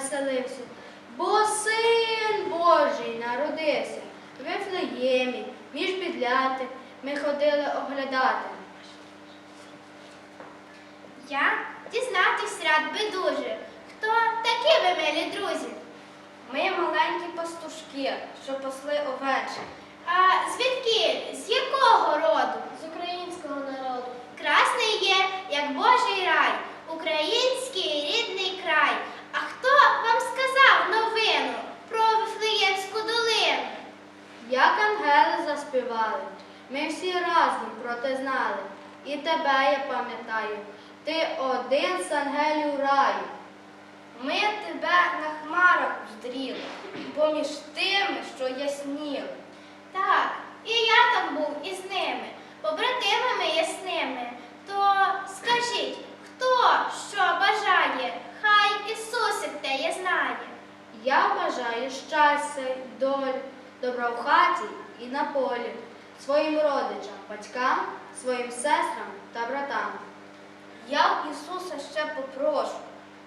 населився, бо син Божий народився в Вифлеємі, між бідляти ми ходили оглядати. Я дізнатись рад би дуже, хто такі ви милі друзі. Ми маленькі пастушки, що посли овечі. А звідки? З якого роду? З українського народу. Красний є, як Божий рай. Україна всі разом про те знали. І тебе я пам'ятаю, ти один з ангелів раю. Ми тебе на хмарах здріли, поміж тими, що ясніли. Так, і я там був із ними, побратимами ясними. То скажіть, хто що бажає, хай Ісусик теє знає. Я бажаю щастя, й долі, добра в хаті і на полі, своїм родичам, батькам, своїм сестрам та братам. Я в Ісуса ще попрошу,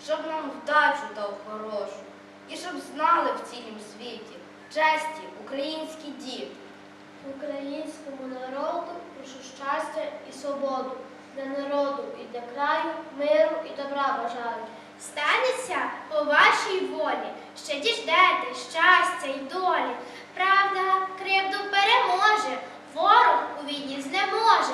щоб нам вдачу дав хорошу, і щоб знали в цілім світі честі українські діти. Українському народу прошу щастя і свободу для народу і для краю, миру і добра бажаю. Станеться по вашій волі, ще діждете щастя й долі. Правда, кривду переможе, Ворог у війні знеможе,